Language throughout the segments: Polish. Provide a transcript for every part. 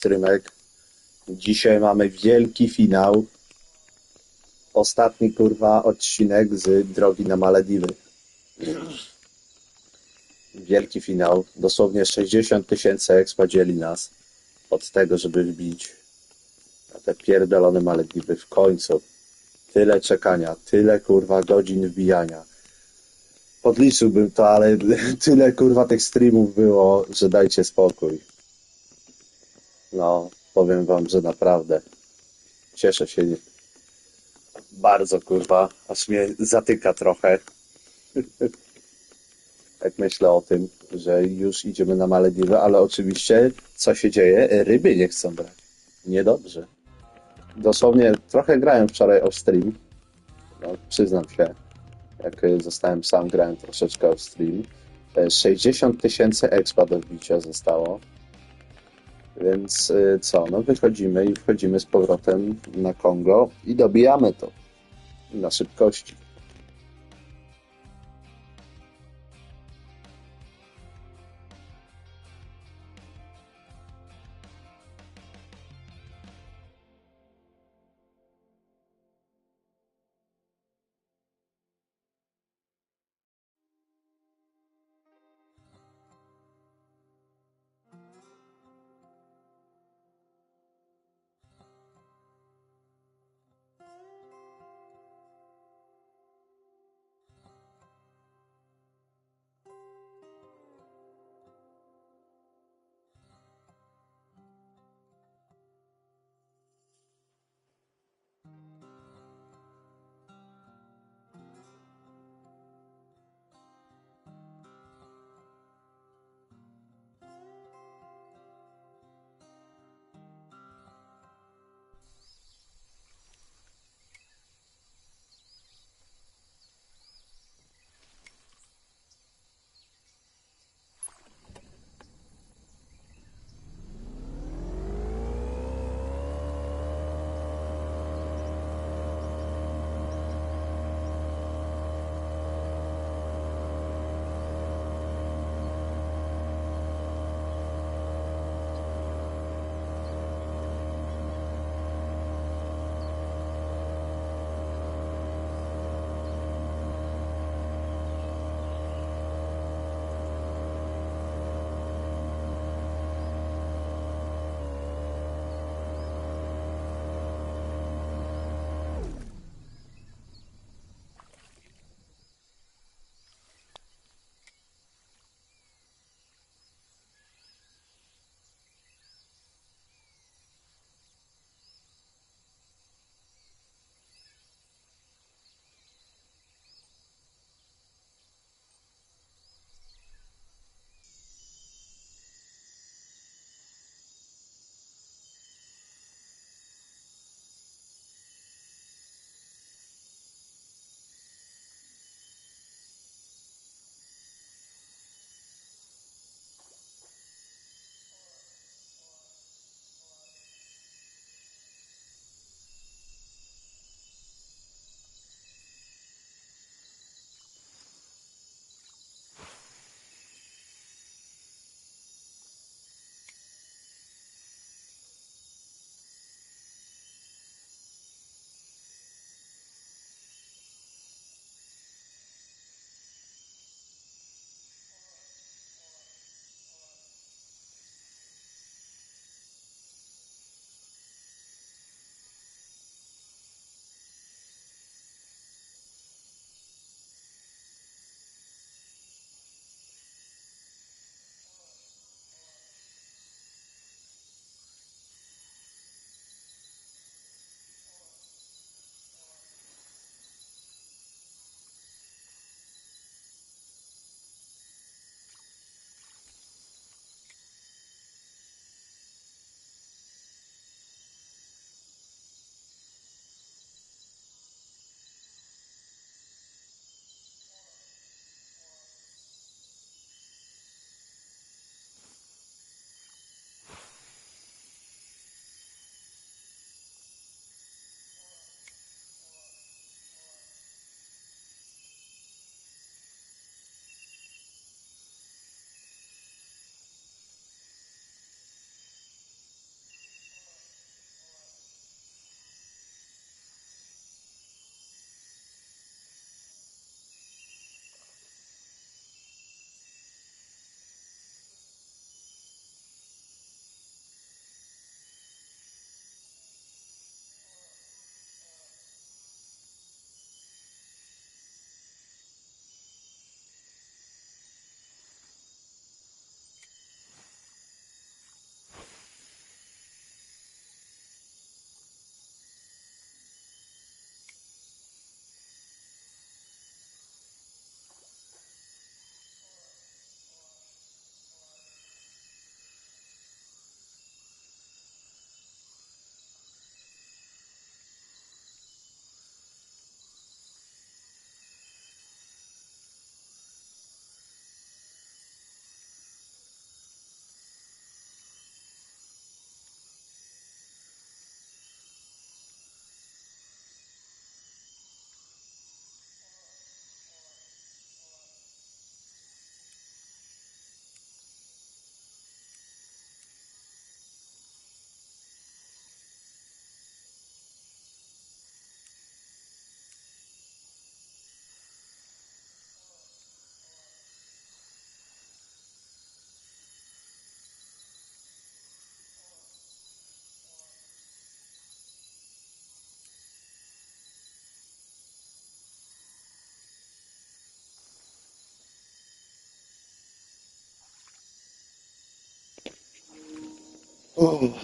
Trymek. Dzisiaj mamy wielki finał. Ostatni kurwa odcinek z drogi na Malediwy. Wielki finał. Dosłownie 60 tysięcy expa dzieli nas od tego, żeby wbić na te pierdolone Malediwy w końcu. Tyle czekania, tyle kurwa godzin wbijania. Podliczyłbym to, ale tyle kurwa tych streamów było, że dajcie spokój. No, powiem wam, że naprawdę cieszę się bardzo kurwa, aż mnie zatyka trochę. Jak myślę o tym, że już idziemy na Malediwy, ale oczywiście co się dzieje? Ryby nie chcą brać. Niedobrze. Dosłownie trochę grałem wczoraj o stream. No, przyznam się. Jak zostałem sam, grałem troszeczkę o stream. E, 60 tysięcy expa do wbicia zostało. Więc y, co, no wychodzimy i wchodzimy z powrotem na Kongo i dobijamy to na szybkości.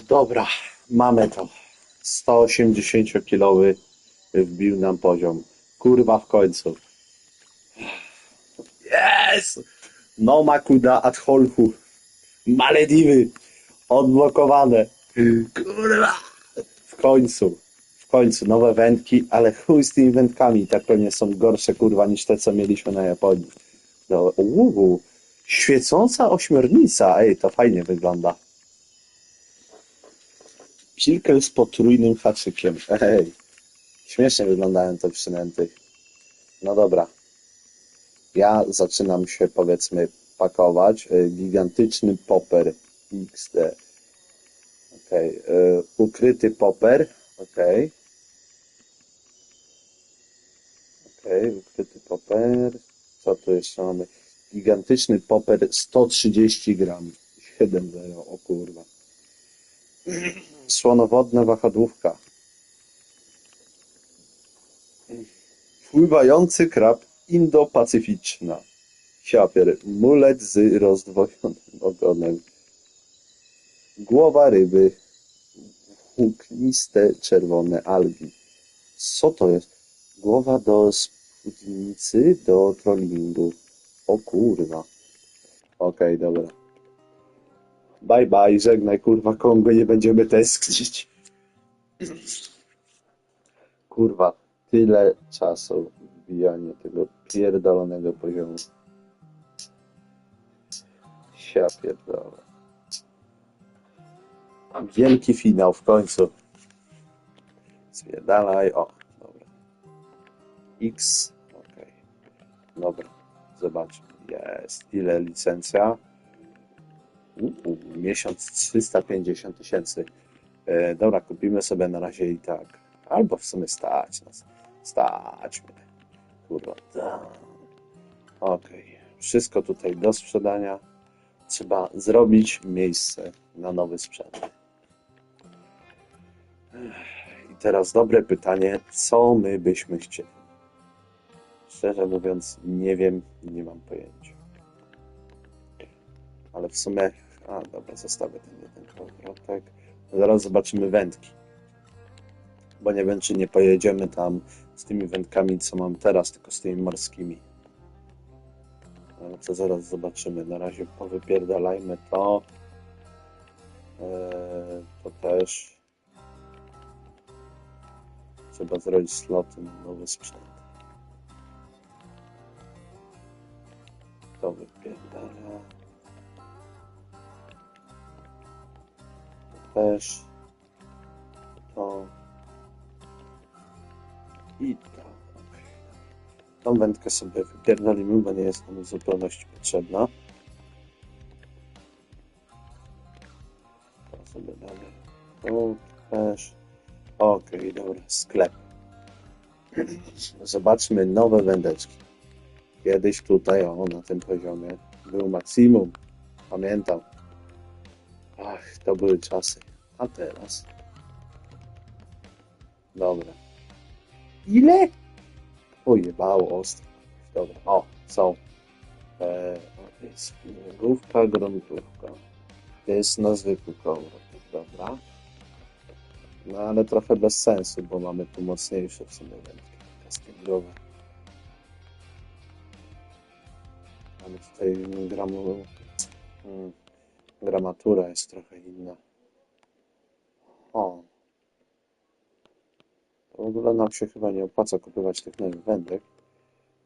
Dobra, mamy to. 180-kilowy wbił nam poziom. Kurwa w końcu. Yes! No makuda ad holhu. Malediwy. Odblokowane. Kurwa. W końcu. W końcu nowe wędki, ale chuj z tymi wędkami. Tak pewnie są gorsze kurwa niż te, co mieliśmy na Japonii. No, uuu, świecąca ośmiornica. Ej, to fajnie wygląda. Pilkel z potrójnym haczykiem. Ej, śmiesznie wyglądają te przynęty. No dobra. Ja zaczynam się, powiedzmy, pakować. Y, Gigantyczny popper XD. Okej. y, Ukryty popper. Okej. Okej, ukryty popper. Co tu jeszcze mamy? Gigantyczny popper 130 gram. 7,0. O kurwa. Słonowodna wahadłówka. Pływający krab indopacyficzna. Siapier. Mulet z rozdwojonym ogonem. Głowa ryby. Włókniste czerwone algi. Co to jest? Głowa do spódnicy do trollingu. O kurwa. Okej, dobra. Bye bye, żegnaj kurwa Kongo, nie będziemy tęsknić. Kurwa, tyle czasu wbijanie tego pierdolonego poziomu. Ja pierdolę. Wielki finał w końcu. Zwiedalaj, o, dobra. X, okej. Dobra, zobaczmy. Jest, ile licencja? Miesiąc 350 tysięcy. E, dobra, kupimy sobie na razie i tak. Albo w sumie stać nas. Stać mnie. Kurwa. Okej. Wszystko tutaj do sprzedania. Trzeba zrobić miejsce na nowy sprzęt. I teraz dobre pytanie, co my byśmy chcieli? Szczerze mówiąc, nie wiem, nie mam pojęcia. Ale w sumie, a dobra, zostawię ten jeden kołowrotek. Zaraz zobaczymy wędki. Bo nie wiem, czy nie pojedziemy tam z tymi wędkami, co mam teraz, tylko z tymi morskimi. Ale to zaraz zobaczymy. Na razie powypierdalajmy to. Eee, to też. Trzeba zrobić sloty na nowy sprzęt. To wypierdala. Też. To. I to. Okej. Tą wędkę sobie wypierdolimy, bo nie jest nam w zupełności potrzebna. To sobie damy. Tu też. Okej, dobra, sklep. Zobaczmy nowe wędeczki. Kiedyś tutaj, o, na tym poziomie był maksimum. Pamiętam. Ach, to były czasy. A teraz? Dobra. Ile? Ujebało ostro. Dobra, o, są. E, o, jest gruntówka. To jest na zwykły kołowrotek, dobra. No ale trochę bez sensu, bo mamy tu mocniejsze w sumie wędki castingowe. Ale tutaj gramu, mm, gramatura jest trochę inna. O. W ogóle nam się chyba nie opłaca kupować tych nowych wędek.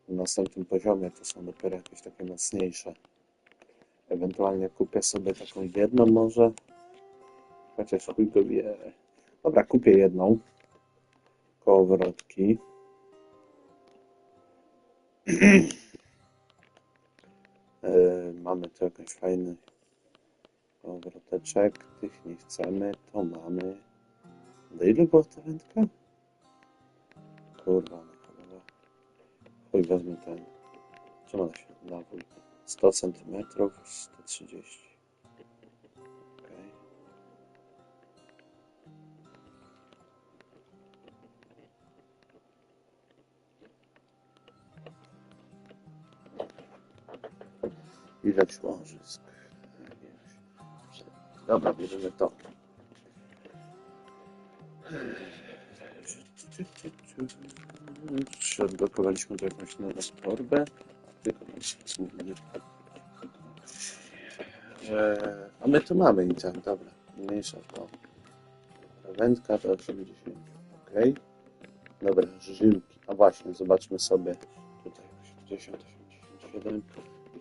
Na następnym poziomie to są dopiero jakieś takie mocniejsze. Ewentualnie kupię sobie taką jedną może. Chociaż chuj go wie. Dobra, kupię jedną. Kołowrotki. E, Mamy tu jakiś fajny kołowroteczek. Tych nie chcemy. To mamy. Do ile była ta wędka? Kurwa, no chyba. Chuj, wezmę ten. Czemu ona się nawój? 100 cm, 130. Okej. Ile łożysk? Dobra, bierzemy to. Czy odblokowaliśmy tu jakąś nową torbę? Tylko nie Eee, A my tu mamy i tak, dobra. Mniejsza to. Wędka do 80. Ok. Dobra, żyłki. A właśnie, zobaczmy sobie tutaj 80, 87.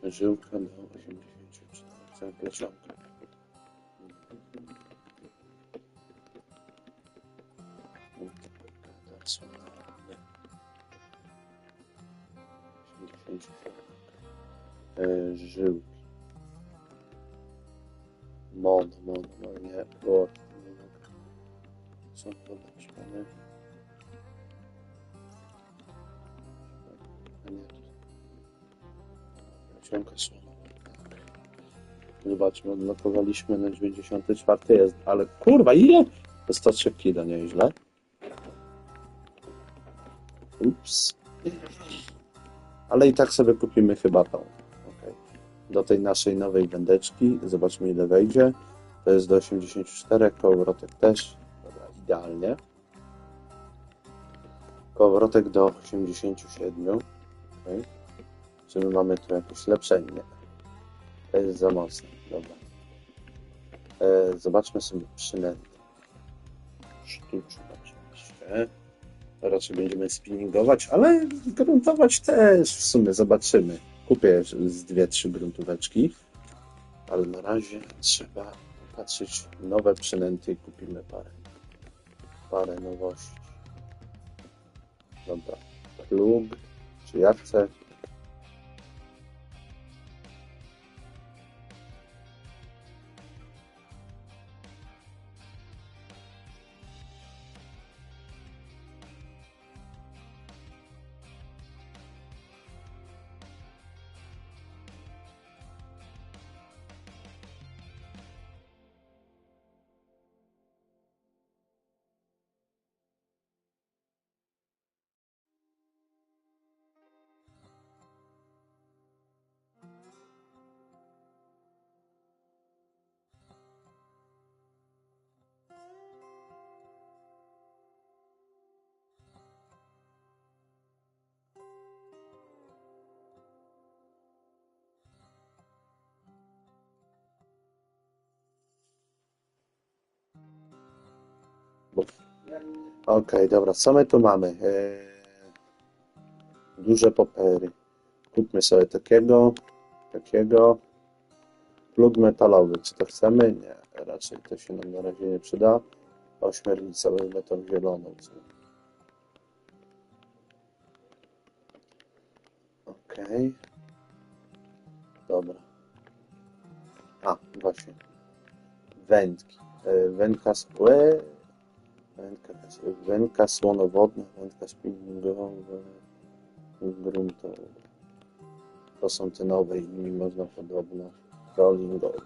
Żyłka do 84. Chcę plecionkę. E, Żyłki. Mono, mono, mono, nie, bo. Są? A nie, Ciągle. Zobaczmy, odblokowaliśmy na 94 jest, ale kurwa, ile? To 103 kilo, nieźle. Ups. Ale i tak sobie kupimy chyba tą. Okay. Do tej naszej nowej wędeczki. Zobaczmy ile wejdzie. To jest do 84, kołowrotek też. Dobra, idealnie. Kołowrotek do 87. Okay. Czy my mamy tu jakieś lepsze? Nie. To jest za mocne. Dobra. E, zobaczmy sobie przynętę. Sztuczne oczywiście. Raczej będziemy spinningować, ale gruntować też w sumie zobaczymy. Kupię z dwie, trzy gruntóweczki, ale na razie trzeba patrzeć nowe przynęty i kupimy parę. Parę nowości. Dobra. Plug, czy ja chcę? Okej, dobra, co my tu mamy? Eee, duże popery. Kupmy sobie takiego, takiego. Plug metalowy, czy to chcemy? Nie, raczej to się nam na razie nie przyda. Ośmiornica, wezmę tą zieloną. Okej. Dobra. A, właśnie. Wędki. E, Wędka z... Wędka, wędka słonowodna, wędka spinningowa, gruntowa. To są te nowe i nimi można podobno rollingować.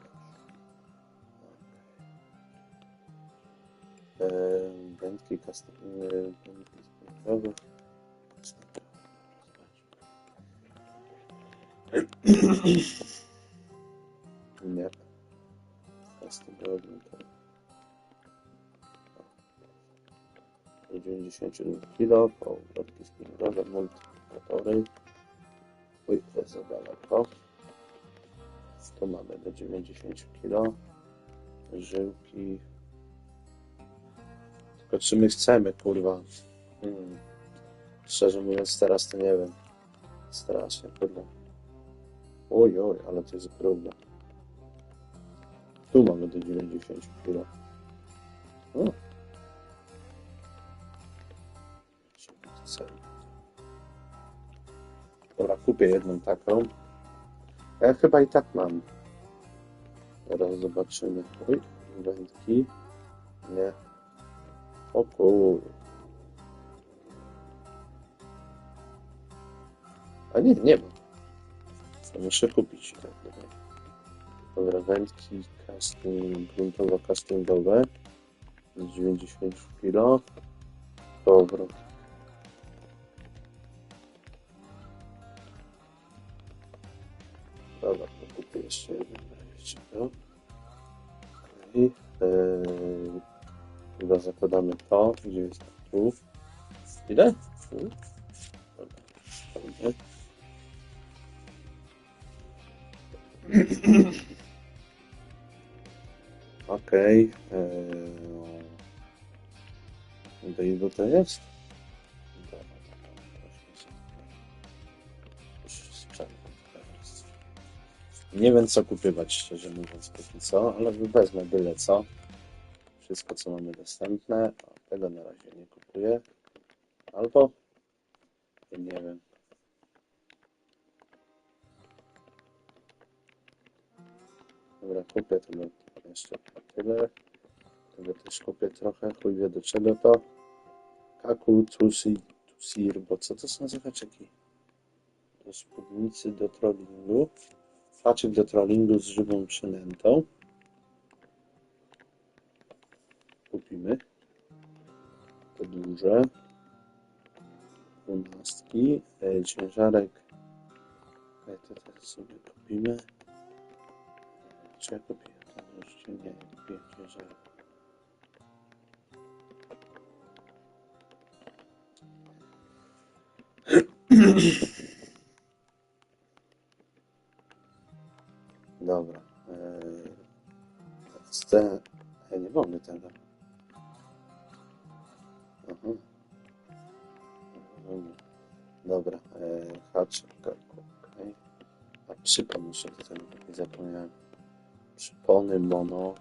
E, Wędki e, wędki spinningowe. Nie. Custom 92 kg, multiplikatory. Oj, to jest za daleko. Tu mamy do 90 kg. Żyłki. Tylko czy my chcemy, kurwa? Hmm. Szczerze mówiąc, teraz to nie wiem. Strasznie, kurwa. Oj, oj, ale to jest grube. Tu mamy do 90 kg. O, cel. Dobra, kupię jedną taką. Ja chyba i tak mam. Teraz zobaczymy. Oj, wędki. Nie. O kur... A nie, nie mam. To muszę kupić. Dobra. Wędki casting, gruntowo-castingowe. Z 90 kg. Powrót. To. I Dobra, zakładamy to. Gdzie jest tu? Ile? Fajnie. Okej. eee, Do to jest? Nie wiem co kupywać, szczerze mówiąc, póki co, ale wezmę byle co. Wszystko, co mamy dostępne. O, tego na razie nie kupuję. Albo nie wiem. Dobra, kupię tego jeszcze tyle. Tego też kupię trochę. Chuj wie do czego to. Kaku, tusi, tusir, bo co to są za haczyki? Do spódnicy do trollingu. Haczyk do trollingu z żywą przynętą. Kupimy. Te duże. Dwunastki. E, ciężarek. E, to też sobie kupimy. Czy ja kupię? To już nie, nie kupię ciężarek. Dobra. Chcę... Ja nie mogę tego. Aha. Dobra. Eee, haczyk. okej. A przypon muszę tego nie zapomniałem. Przypony mono.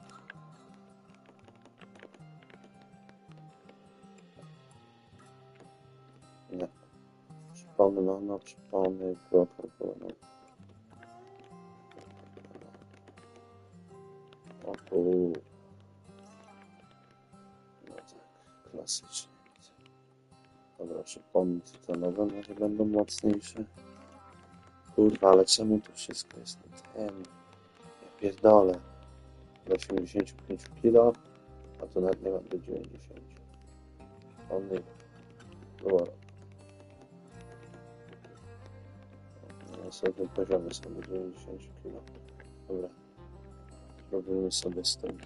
Nie. Przypony mono, przypony, Coca-Cola. O tu. No tak, klasycznie. Dobra, przypomnę tytanowe, może będą mocniejsze. Kurwa, ale czemu to wszystko jest na ten? Ja pierdolę. Do 85 kg, a to nawet nie mam do 90. Ony. Dobra. Na następnym poziomie są do 90 kg. Dobra. Robimy sobie z tym.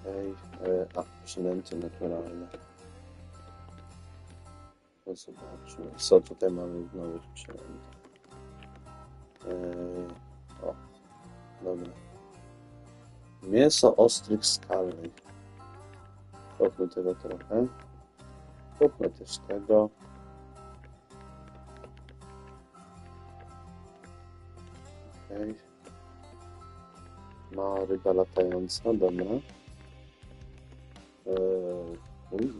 Okej. e, A, przynęty naturalne. To zobaczmy. Co tutaj mamy w nowych przynętach? Eee, o, dobra. Mięso ostrych skalnych. Kupmy tego trochę. Kupmy też tego. Okej. Mała ryba latająca, dobra. Eee, uj.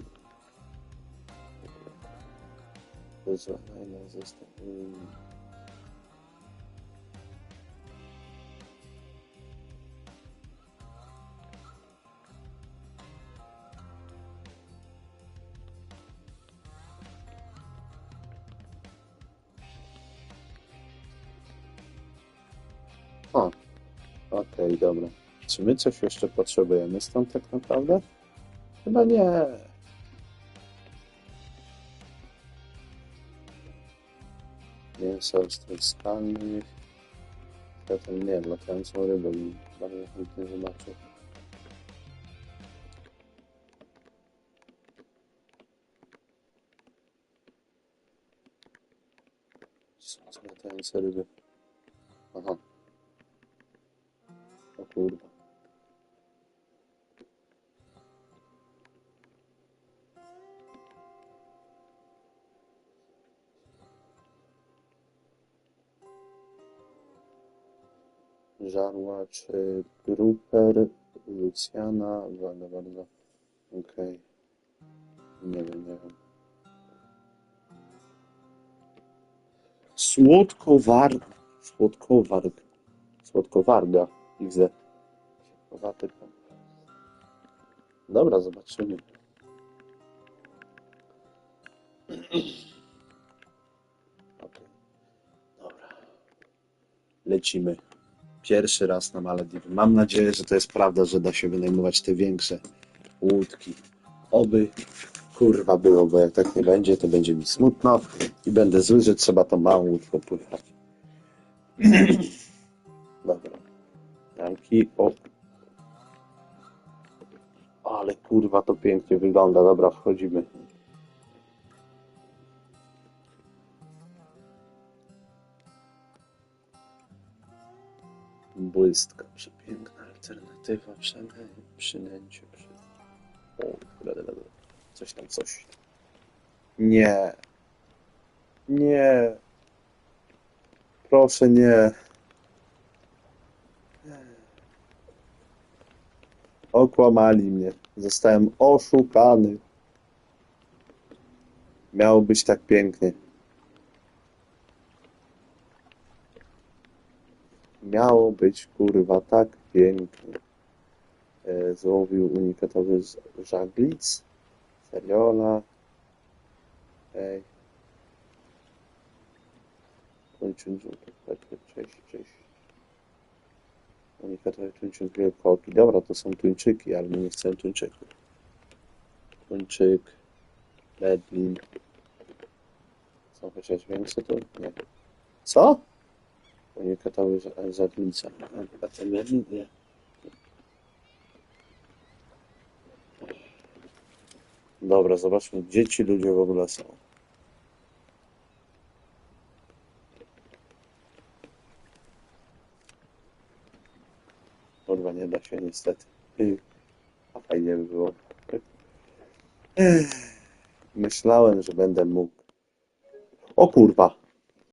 Wyzwalaj na zestaw. Dobra. Czy my coś jeszcze potrzebujemy stąd tak naprawdę? Chyba nie. Mięso skalnych. Ja ten nie latającą rybę bym bardzo chętnie zobaczył. Są latające ryby. Aha. Kurwa. Żarła czy Gruper, Luciana, bardzo, bardzo. Okej. Nie wiem, nie wiem. Słodkowar... Słodkowarg. Słodkowarga. XZ. Pan. Dobra, zobaczymy. Okej. Dobra. Lecimy. Pierwszy raz na Malediwy. Mam nadzieję, że to jest prawda, że da się wynajmować te większe łódki. Oby kurwa było, bo jak tak nie będzie, to będzie mi smutno i będę zły, że trzeba tą małą łódką pływać. Dobra. Ramki, o. Ale kurwa to pięknie wygląda. Dobra, wchodzimy. Błystka, przepiękna alternatywa przynę- przynęciu. Przy... O, da. Coś tam, coś. Nie. Nie. Proszę nie. Okłamali mnie. Zostałem oszukany. Miało być tak pięknie. Miało być kurwa tak pięknie. E, złowił unikatowy żaglic. Seriola. Ej. Żółtych pepy. Cześć, cześć. Unikatowe tuńczyk wielkoki. Dobra, to są tuńczyki, ale my nie chcemy tuńczyków. Tuńczyk. Medlin. Są chociaż większe tu? Nie. Co? Unikatowy ża- żaglica. A ten medlin? Nie. Dobra, zobaczmy, gdzie ci ludzie w ogóle są. Kurwa, nie da się niestety. A fajnie by było. Myślałem, że będę mógł. O kurwa!